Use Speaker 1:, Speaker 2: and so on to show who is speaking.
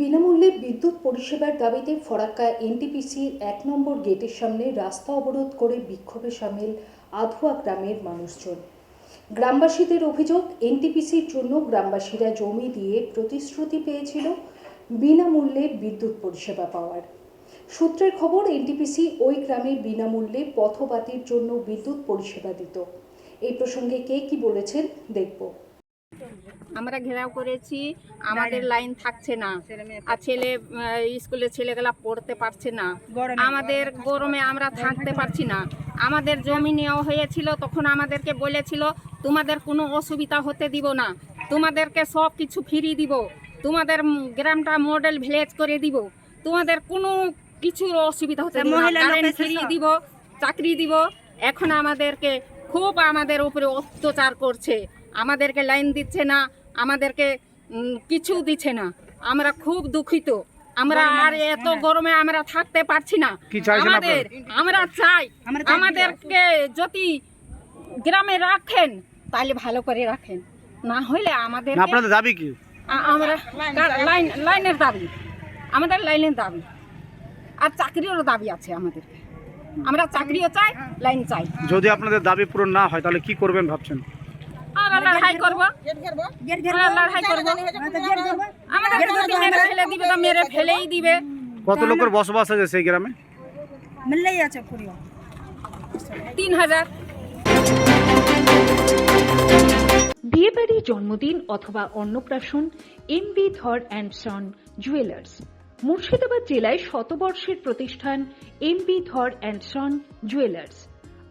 Speaker 1: বিনামূল্যে বিদ্যুৎ পরিষেবার দাবিতে ফরাক্কা এনটিপিসির এক নম্বর গেটের সামনে রাস্তা অবরোধ করে বিক্ষোভে সামিল আধুয়া গ্রামের মানুষজন। গ্রামবাসীদের অভিযোগ, এনটিপিসির জন্য গ্রামবাসীরা জমি দিয়ে প্রতিশ্রুতি পেয়েছিল বিনামূল্যে বিদ্যুৎ পরিষেবা পাওয়ার। সূত্রের খবর, এনটিপিসি ওই গ্রামে বিনামূল্যে পথবাতির জন্য বিদ্যুৎ পরিষেবা দিত। এই প্রসঙ্গে কে কি বলেছেন, দেখব।
Speaker 2: আমরা ঘেরাও করেছি আমাদের লাইন থাকছে না। আর ছেলে স্কুলে ছেলেগুলা পড়তে পারছে না। আমাদের গরমে আমরা থাকতে পারছি না। আমাদের জমি নেওয়া হয়েছিল তখন আমাদেরকে বলেছিল তোমাদের কোনো অসুবিধা হতে দিব না। তোমাদেরকে সব কিছু ফিরিয়ে দিব। তোমাদের গ্রামটা মডেল ভিলেজ করে দিব। তোমাদের কোনো কিছুর অসুবিধা হতে ফ্রি
Speaker 3: সব।
Speaker 2: দিব চাকরি দিব। এখন আমাদেরকে খুব আমাদের উপরে অত্যাচার করছে। আমাদেরকে লাইন দিচ্ছে না। আমাদেরকে কিছু দিচ্ছে না। আমরা খুব দুঃখিত। আমরা আর এত গরমে আমরা থাকতে পারছি না। আমাদের আমরা চাই আমাদেরকে যদি গ্রামে রাখেন তাহলে ভালো করে রাখেন। না হলে আমাদের
Speaker 4: আপনাদের দাবি কি?
Speaker 2: আমরা লাইন লাইনের দাবি। আমাদের লাইনের দাবি। আর চাকরিরও দাবি আছে আমাদের আমরা চাকরিও চাই লাইন চাই।
Speaker 4: যদি আপনাদের দাবি পূরণ না হয় তাহলে কি করবেন ভাবছেন?
Speaker 2: লড়াই করব। লড়াই। আমাদের যদি মেরে ফেলে দিবে তো মেরে ফেলেই দিবে।
Speaker 4: কত লোকের বসবাস আছে সেই গ্রামে?
Speaker 3: মিললেই আছে
Speaker 2: তিন হাজার।
Speaker 5: বিয়েবাড়ি জন্মদিন অথবা অন্নপ্রাশন M B Dhar and son jewellers Murshidabad জেলায় শতবর্ষের প্রতিষ্ঠান M B Dhar and son jewellers